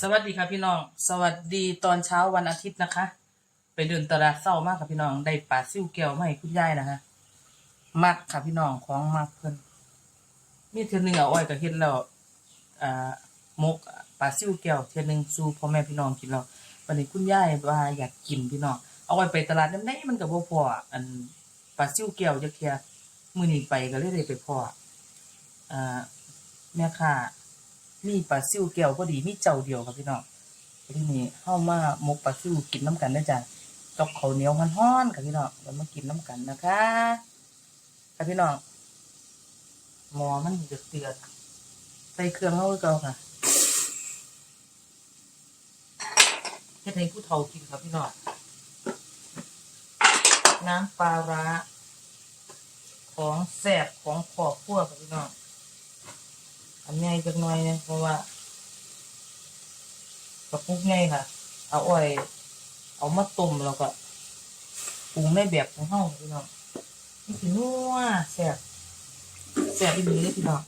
สวัสดีค่ะพี่น้อง สวัสดีตอนเช้าวันอาทิตย์นะคะ ไปเดินตลาดเศร้ามากค่ะพี่น้อง ได้ปลาซิ่วแก้วมาให้คุณยายนะคะมักค่ะพี่น้องของมักเพิ่นมีเทือหนึงเอาอ้อยกับเฮ็ดแล้วอ่ามกปลาซิ่วแก้วเทือหนึงสู่พ่อแม่พี่น้องกินแล้ววันนี้คุณยายว่าอยากกินพี่น้องเอาไว้ไปตลาดนั้นได้มันก็บ่พออันปลาซิ่วแก้วจักเทื่อมื้อนี้ไปก็เลยได้ไปพออ่าแม่ค้า มีปลาซิวแก้วพอดีมีเจ้าเดียวครับพี่น้องทีนี้เข้ามาหมกปลาซิวกินน้ำกันได้จ้ะกับข้าวเหนียวฮ้อนๆครับพี่น้องเรามากินน้ำกันนะคะครับพี่น้องหมอมันเดือดเดือดใส่เครื่องเข้าเก่าค่ะเฮ็ดให้ผู้เฒ่ากินครับพี่น้องน้ำปลาร้าของแซ่บของขอบครัวครับพี่น้อง อันใหญ่จักหน่อยเนี่ยเพราะว่า กระปุกใหญ่ค่ะ เอาอ้อยเอามาต้มแล้วก็ปรุงในแบบของเฮาพี่น้องนี่คือนัวแซ่บแซ่บอีหลีเลยพี่น้อง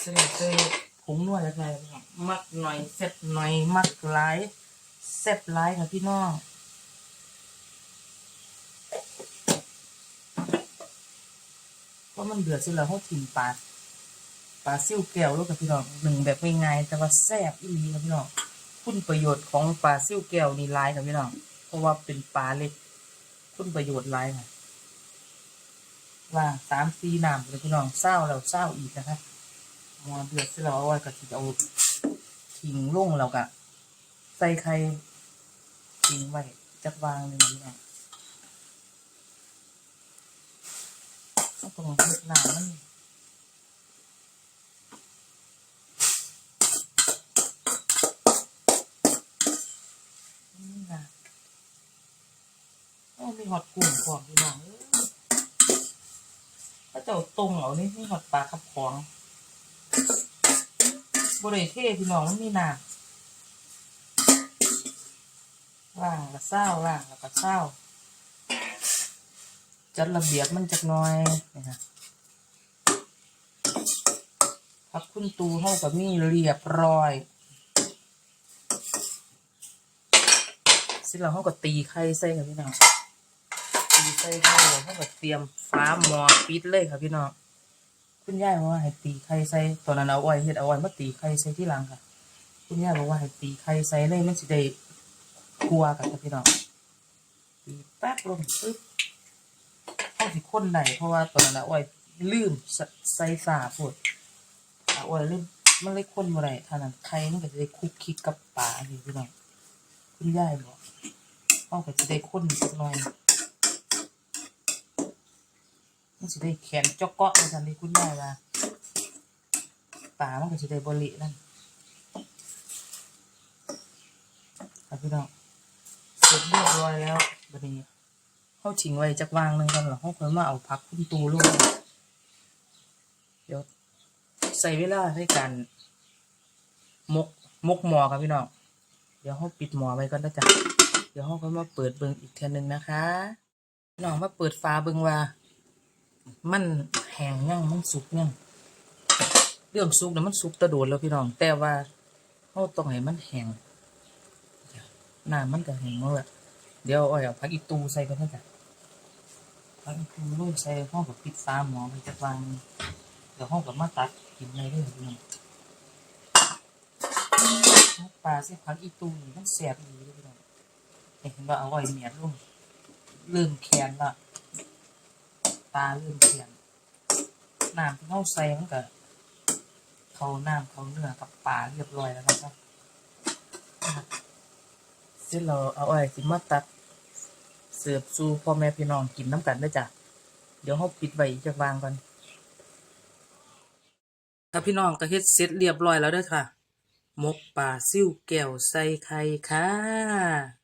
เสร็จเลยผงนวแล้วไงพี่น้องมักหน่อยแซ่บหน่อย มักหลายแซ่บหลายค่ะพี่น้อง เพ ราะมันเดือดเสร็จแล้วเขาถิ่มปลาปลาซิ่วแก้วแล้วกับพี่น้องหนึ่งแบบง่ายๆแต่ว่าแซ่บอีหลีครับพี่น้องคุณประโยชน์ของปลาซิ่วแก้วนี่หลายครับพี่น้องเพราะว่าเป็นปลาเล็ก คุณประโยชน์หลายค่ะว่างสามสี่น้ำเลยพี่น้องเศร้าแล้วเศร้าอีกนะคะมอเดือดเสร็จแล้วเอาไว้กับที่เอาทิ้งลงแล้วก็ใส่ไข่ทิ้งไว้จักวางหนึ่งพี่น้อง ก็ต้องเฮ็ดน้มันนี่นะโอ้มีหอดกุ้งของพี่น้องเอ้ยถ้าเจ้าตรงเอานี่มีหอดปลาขับของบริเทพี่น้องมันมีน้ำล่างแล้วเศร้าล่างแล้วก็เศร้า จัดระเบียบมันจักหน่อยนะฮะพักคุณตูเท่ากับมีเรียบร้อยเสร็จแล้วเขาก็ตีไข่ใส่ค่ะพี่น้องตีไข่ไข่แล้วเขาก็เตรียมฟ้าหมอปิดเลยค่ะพี่น้องคุณย่าบอกว่าให้ตีไข่ใส่ตอนนั้นเอาไว้เฮ็ดเอาไว้มาตีไข่ใส่ที่หลังค่ะ คุณย่าบอกว่าให้ตีไข่ใส่เลยมันสิได้ครัวกันค่ะพี่น้องตีแป๊บลงปึ๊บ เข้าสิคนไหนเพราะว่าตอนนั้นอะอ้อยลืมใสใส่สาพูดอะอ้อยลืมมันเลยคนบ่ได้ท่านั้นใครมันก็จะได้คุกคิกกับปลาอยู่พี่น้องคุณยายบอกเขาก็จะได้คนสักหน่อยมันสิได้แขนจอกเกาะในทันทีคุณยายว่าปลามันก็จะได้บรินั่นครับพี่น้องเสร็จเรียบร้อยแล้วบัดนี้ เขาทิ้งไว้จักวางหนึ่งกันเหรอเขาค่อยมาเอาพักคุณตูลงเดี๋ยวใส่เวลาให้การมกมกหมอครับพี่น้องเดี๋ยวเขาปิดหมอไว้ก่อนนะจ๊ะเดี๋ยวเขาค่อยมาเปิดเบิงอีกเทียหนึงนะคะพี่น้องมาเปิดฟ้าเบิงว่า มันแห้งยังมันสุกยังเรื่องสุกเนี่ยมันสุกตะโดดแล้วพี่น้อง แต่ว่าเขาต้องให้มันแห้งน้ำมันก็แห้งแล้วแหละ เดี๋ยวอ้อยเอาผักอีตูใส่กันนะจ๊ะผักอีตูลูกใส่ห้องกับปิดฟ้าหมอไปจากวางเดี๋ยวห้องกับมาตัดกินในเรื่องนี้ปลาใส่ผักอีตูนี่มันแสบดีเลยพี่น้องเห็นว่าเอาไว้เมียดลงเริ่มแข็งละตาเริ่มแข็งน้ำที่เขาใส่มันก็เขาน้ำเขาเนื้อกับปลาเรียบร้อยแล้วนะครับเสร็จเราเอาไอ้สิมาตัด เสิร์ฟสู่พ่อแม่พี่น้องกินน้ำกันด้อจ้ะเดี๋ยวเขาปิดไว้จะวางก่อนถ้าพี่น้องก็เฮ็ดเสร็จเรียบร้อยแล้วด้อค่ะหมกป่าซิ่วแก้วใส่ไข่ค่ะ